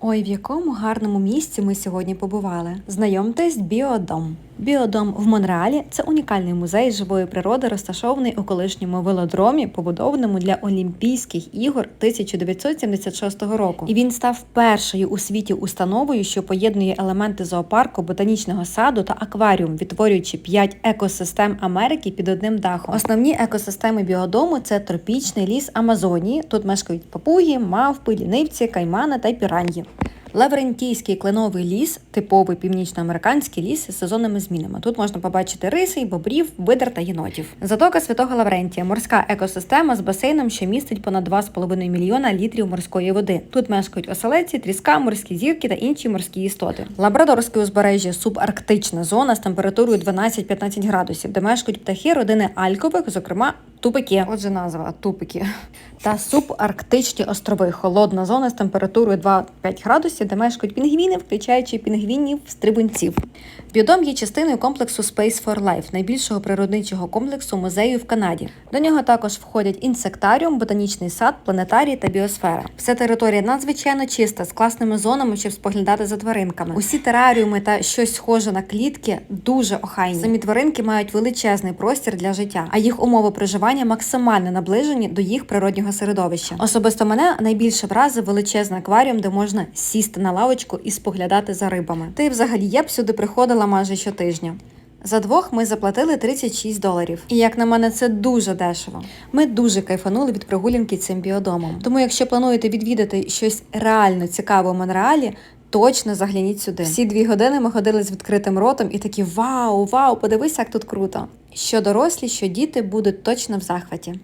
Ой, в якому гарному місці ми сьогодні побували. Знайомтесь, біодом. Біодом в Монреалі це унікальний музей живої природи, розташований у колишньому велодромі, побудованому для Олімпійських ігор 1976 року. І він став першою у світі установою, що поєднує елементи зоопарку, ботанічного саду та акваріум, відтворюючи п'ять екосистем Америки під одним дахом. Основні екосистеми біодому це тропічний ліс Амазонії. Тут мешкають папуги, мавпи, лінивці, каймани та піраньї. Лаврентійський кленовий ліс типовий північноамериканський ліс з сезонними змінами. Тут можна побачити риси, бобрів, видр та єнотів. Затока Святого Лаврентія морська екосистема з басейном, що містить понад 2,5 мільйона літрів морської води. Тут мешкають оселеці, тріска, морські зірки та інші морські істоти. Лабрадорське узбережжя субарктична зона з температурою 12-15 градусів, де мешкають птахи родини алькових, зокрема. Тупики, отже, назва тупики. Та субарктичні острови, холодна зона з температурою 2-5 градусів, де мешкають пінгвіни, включаючи пінгвінів стрибунців. Біодом є частиною комплексу Space for Life, найбільшого природничого комплексу музею в Канаді. До нього також входять інсектаріум, ботанічний сад, планетарій та біосфера. Вся територія надзвичайно чиста, з класними зонами, щоб споглядати за тваринками. Усі тераріуми та щось схоже на клітки дуже охайні. Самі тваринки мають величезний простір для життя, а їх умови проживання максимально наближені до їх природнього середовища. Особисто мене найбільше вразив величезний акваріум, де можна сісти на лавочку і споглядати за рибами. Й взагалі я б сюди приходила майже щотижня. За двох ми заплатили 36 доларів. І як на мене, це дуже дешево. Ми дуже кайфанули від прогулянки цим біодомом. Тому, якщо плануєте відвідати щось реально цікаве у Монреалі, точно загляніть сюди. Всі дві години ми ходили з відкритим ротом і такі вау, вау, подивись, як тут круто. Що дорослі, що діти будуть точно в захваті.